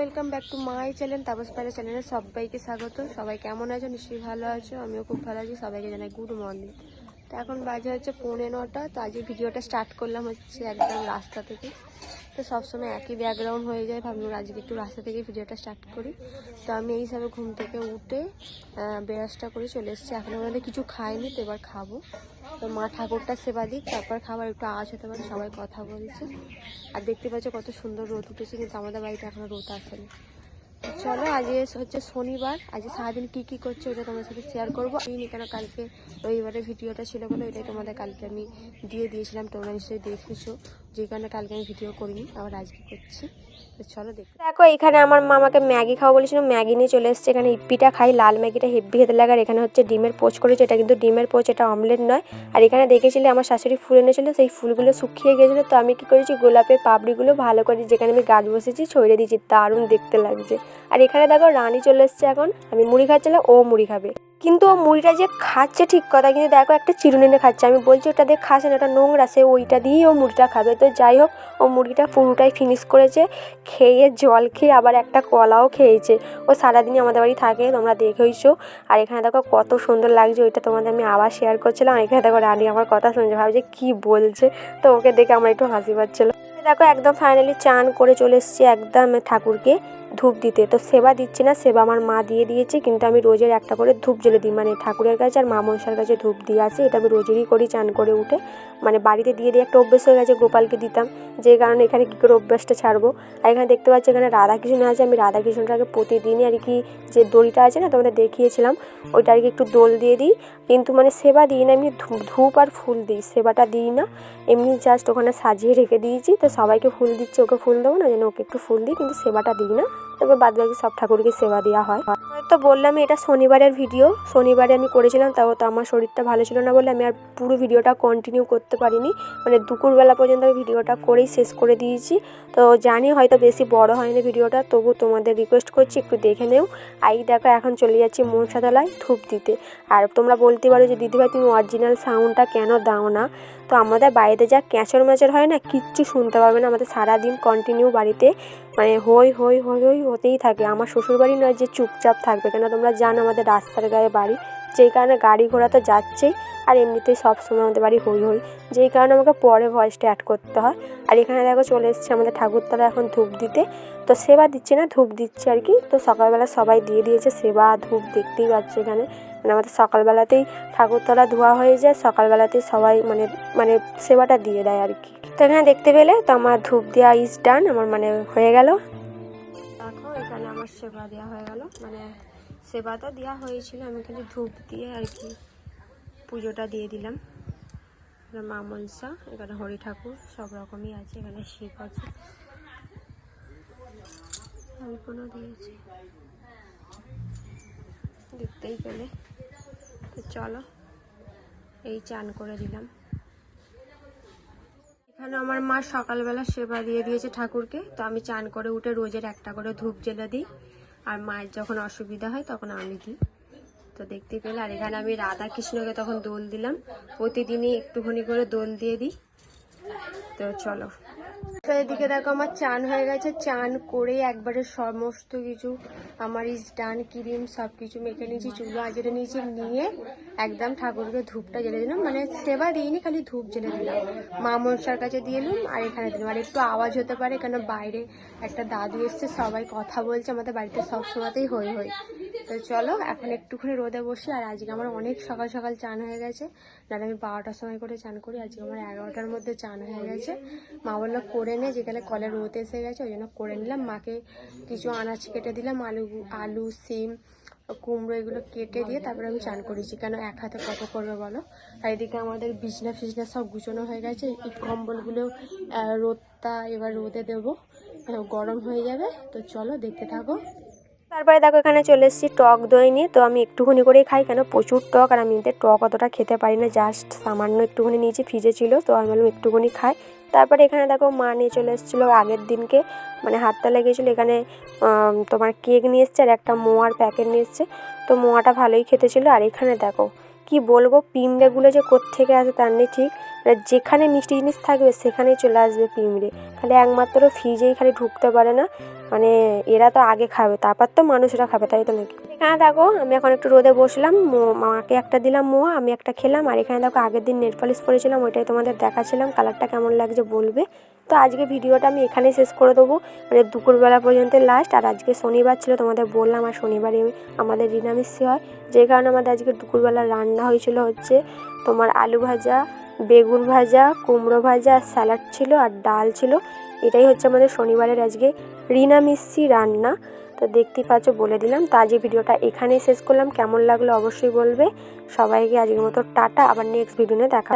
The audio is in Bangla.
Welcome back to my channel Tapas Paila চ্যানেলে সবাইকে স্বাগত। সবাই কেমন আছো? নিশ্চয়ই ভালো আছো। আমিও খুব ভালো আছি। সবাইকে জানাই গুড মর্নিং তো এখন বাজে হচ্ছে পৌনে নটা। তো আজকে ভিডিওটা স্টার্ট করলাম হচ্ছে একদম রাস্তা থেকে। তো সবসময় একই ব্যাকগ্রাউন্ড হয়ে যায়। ভাবলাম আজকে একটু রাস্তা থেকে ভিডিওটা স্টার্ট করি। তো আমি এই হিসাবে ঘুম থেকে উঠে বেরাসটা করে চলে এসেছি। এখন আমাদের কিছু খাইনি, তো এবার খাব। তো মা ঠাকুরটা সেবা দিক, তারপর খাবার একটু আওয়াজ হতে পারে, সবাই কথা বলছে। আর দেখতে পাচ্ছ কত সুন্দর রোদ উঠেছে, কিন্তু আমাদের বাড়িতে এখনও রোদ আসেনি চলো, আজ হচ্ছে শনিবার, আজ সারাদিন কী কী করছে ওটা তোমার সাথে শেয়ার করব। আমি কেন কালকে রবিবারের ভিডিওটা ছিল বলে, ওইটাই তোমাদের কালকে আমি দিয়ে দিয়েছিলাম, তোমরা নিশ্চয়ই দেখেছ। যে কারণে কালকে আমি ভিডিও করিনি, আবার আজকে করছি। চলো দেখো। দেখো, এখানে আমার মা আমাকে ম্যাগি খাওয়া বলেছিল, ম্যাগি নিয়ে চলে এসেছে। এখানে ইপ্পিটা খাই, লাল ম্যাগিটা হেভি খেতে লাগে, আর এখানে হচ্ছে ডিমের পোচ করেছে। এটা কিন্তু ডিমের পোচ, এটা অমলেট নয়। আর এখানে দেখেছিলে, আমার শাশুড়ি ফুল এনেছিল, সেই ফুলগুলো শুকিয়ে গেছিল। তো আমি কি করেছি, গোলাপের পাপড়িগুলো ভালো করে যেখানে আমি গাছ বসেছি, ছড়িয়ে দিয়েছি। দারুণ দেখতে লাগছে। আর এখানে দেখো, রানী চলে এসছে এখন। আমি মুড়ি খাচ্ছিলাম, ও মুড়ি খাবে। কিন্তু ও মুড়িটা যে খাচ্ছে ঠিক কথা, কিন্তু দেখো একটা চিরুনি এনে খাচ্ছে। আমি বলছি ওটা দিয়ে খাসে না, ওটা নোংরা, সে ওইটা দিয়েই ও মুড়িটা খাবে। তো যাই হোক, ও মুড়িটা পুরোটাই ফিনিশ করেছে, খেয়ে জল খেয়ে আবার একটা কলাও খেয়েছে। ও সারাদিনই আমাদের বাড়ি থাকে, তোমরা দেখেইছো। আর এখানে দেখো কত সুন্দর লাগছে, ওইটা তোমাদের আমি আবার শেয়ার করছিলাম। এখানে দেখো রানী আমার কথা শুনছে, ভাবছে কি বলছে। তো ওকে দেখে আমার একটু হাসি পাচ্ছিলো। দেখো একদম ফাইনালি চান করে চলে এসেছি একদম ঠাকুরকে। ধূপ দিতে। তো সেবা দিচ্ছি না, সেবা আমার মা দিয়ে দিয়েছে, কিন্তু আমি রোজের একটা করে ধূপ জ্বেলে দিই। মানে ঠাকুরের কাছে আর মা মনসার কাছে ধূপ দিয়ে আসি, এটা আমি রোজেরই করি, চান করে উঠে। মানে বাড়িতে দিয়ে দিয়ে একটা অভ্যেস হয়ে গেছে, গোপালকে দিতাম। যে কারণে এখানে কী করে অভ্যাসটা ছাড়বো? আর এখানে দেখতে পাচ্ছি এখানে রাধাকৃষ্ণ আছে, আমি রাধাকৃষ্ণটাকে প্রতিদিনই আর কি যে দড়িটা আছে না, তোমাদের দেখিয়েছিলাম, ওইটা আর কি একটু দোল দিয়ে দিই। কিন্তু মানে সেবা দিই না, আমি ধূপ আর ফুল দিই, সেবাটা দিই না। এমনি জাস্ট ওখানে সাজিয়ে রেখে দিয়েছি, তো সবাইকে ফুল দিচ্ছি, ওকে ফুল দেবো না, যেন ওকে একটু ফুল দিই, কিন্তু সেবাটা দিই না। তারপর বাদ বাকি সব ঠাকুরকে সেবা দেওয়া হয়। তো বললাম এটা শনিবারের ভিডিও শনিবারে আমি করেছিলাম, তাও তো আমার শরীরটা ভালো ছিল না বলে আমি আর পুরো ভিডিওটা কন্টিনিউ করতে পারিনি। মানে দুপুরবেলা পর্যন্ত আমি ভিডিওটা করেই শেষ করে দিয়েছি। তো জানি হয়তো বেশি বড় হয়নি ভিডিওটা তবু তোমাদের রিকোয়েস্ট করছি, একটু দেখে নেও। আই দেখো, এখন চলে যাচ্ছি মনসাতলায় ধূপ দিতে। আর তোমরা বলতে পারো যে, দিদিভাই, তুমি অরিজিনাল সাউন্ডটা কেন দাও না? তো আমাদের বাড়িতে যা ক্যাচর ম্যাচর হয় না, কিচ্ছু শুনতে পারবে না। আমাদের সারাদিন কন্টিনিউ বাড়িতে মানে হই হই হই হই, হতেই থাকে। আমার শ্বশুরবাড়ি নয় যে, চুপচাপ থাকবে কেন তোমরা জানো আমাদের রাস্তার গায়ে বাড়ি, যেই কারণে গাড়ি ঘোড়া তো যাচ্ছেই, আর এমনিতেই সবসময় আমাদের বাড়ি হই হই। যেই কারণে আমাকে পরে ভয়েসটা অ্যাড করতে হয়। আর এখানে দেখো চলে এসছে আমাদের ঠাকুরতলা এখন ধূপ দিতে। তো সেবা দিচ্ছে না, ধূপ দিচ্ছে আর কি। তো সকালবেলা সবাই দিয়ে দিয়েছে সেবা, ধূপ, দেখতেই পাচ্ছে এখানে। মানে আমাদের সকালবেলাতেই ঠাকুরতলা ধোয়া হয়ে যায়, সকালবেলাতেই সবাই মানে মানে সেবাটা দিয়ে দেয় আর কি। তো এখানে দেখতে পেলে তো আমার ধূপ দেওয়া ইজ ডান আমার মানে হয়ে গেল। দেখো এখানে আমার সেবা দেওয়া হয়ে গেল। মানে সেবা তো দেওয়া হয়েছিল, আমি খালি ধূপ দিয়ে আর কি পুজোটা দিয়ে দিলাম। মা মনসা এখানে হরি ঠাকুর, সব রকমই আছে, এখানে শিব আছে। দিয়েছে দেখতেই পেলে। তো চলো, এই চান করে দিলাম। এখানে আমার মা সকালবেলা সেবা দিয়ে দিয়েছে ঠাকুরকে, তো আমি চান করে উঠে রোজের একটা করে ধূপ জ্বেলে দিই। আর মায়ের যখন অসুবিধা হয়, তখন আমি দিই। তো দেখতে পেলে, আর এখানে আমি রাধা কৃষ্ণকে তখন দোল দিলাম। প্রতিদিনই একটুখানি করে দোল দিয়ে দিই। তো চলো। এদিকে দেখো আমার চান হয়ে গেছে। চান করে একবারে সমস্ত কিছু, আমার ইস ডান, ক্রিম সব কিছু মেখে নিয়েছি, চুলো আজরে নিয়েছি, নিয়ে একদম ঠাকুরকে ধূপটা জ্বেলে দিলাম। মানে সেবা দিইনি, খালি ধূপ জ্বেলে দিলাম। মা মনসার কাছে দিয়ে এলাম, আর এখানে দিলাম। আর একটু আওয়াজ হতে পারে, কেন বাইরে একটা দাদু এসছে, সবাই কথা বলছে, আমাদের বাড়িতে সব সময়তেই হই হই। তো চলো, এখন একটুখানি রোদে বসি, আর আজকে আমার অনেক সকাল সকাল চান হয়ে গেছে। নাহলে আমি বারোটার সময় করে চান করি, আজকে আমার এগারোটার মধ্যে চান হয়ে গেছে। মা বলল, করে নে, যেখানে কলে রোদ এসে গেছে, ওই জন্য করে নিলাম। মাকে কিছু আনাজ কেটে দিলাম, আলু আলু, সিম, কুমড়ো এগুলো কেটে দিয়ে তারপরে আমি চান করেছি। কেন, এক হাতে কত করবে বলো? আর এদিকে আমাদের বিছনা ফিছনা সব গুছানো হয়ে গেছে। এই কম্বলগুলো রোদটা এবার রোদে দেবো। গরম হয়ে যাবে, তো চলো দেখতে থাকো। তারপরে দেখো এখানে চলে এসেছি টক দই নিয়ে। তো আমি একটুখানি করেই খাই কেন? প্রচুর টক আর আমি এতে টক অতটা খেতে পারি না। জাস্ট সামান্য একটুখানি নিয়েছি, ফ্রিজে ছিল, তো আমি বললাম একটুখানি খাই। তারপরে এখানে দেখো মা নিয়ে চলে এসেছিল আগের দিনকে মানে হাতটা লেগেছিলো। এখানে তোমার কেক নিয়ে এসছে আর একটা মোয়ার প্যাকেট নিয়ে এসছে। তো মোয়াটা ভালোই খেতে ছিল। আর এখানে দেখো, কি বলব পিমড়েগুলো যে কোত্থেকে আসে তার নেই ঠিক। যেখানে মিষ্টি জিনিস থাকবে সেখানেই চলে আসবে পিমড়ে খালি একমাত্র ফ্রিজেই খালি ঢুকতে পারে না। মানে এরা তো আগে খাবে, তারপর তো মানুষরা খাবে, তাই তো নাকি? এখানে দেখো, আমি এখন একটু রোদে বসলাম মাকে একটা দিলাম মোয়া, আমি একটা খেলাম, আর এখানে দেখো আগের দিন নেট পলিশ পরেছিলাম, ওইটাই তোমাদের দেখাচ্ছিলাম কালারটা কেমন লাগছে বলবে। তো আজকে ভিডিওটা আমি এখানেই শেষ করে দেবো মানে দুপুরবেলা পর্যন্ত লাস্ট আর আজকে শনিবার ছিল তোমাদের বললাম, আর শনিবারে আমাদের নিরামিষই হয়, যে কারণে আমাদের আজকে দুপুরবেলা রান্না হয়েছিল হচ্ছে তোমার আলু ভাজা, বেগুন ভাজা, কুমড়ো ভাজা, স্যালাড ছিল, আর ডাল ছিল। এটাই হচ্ছে আমাদের শনিবারের আজকে রিনা মিষ্টি রান্না। তো দেখতেই পাচ্ছ, বলে দিলাম। তা আজকে ভিডিওটা এখানেই শেষ করলাম। কেমন লাগল অবশ্যই বলবে। সবাইকে আজকের মতো টাটা। আবার নেক্সট ভিডিও দেখা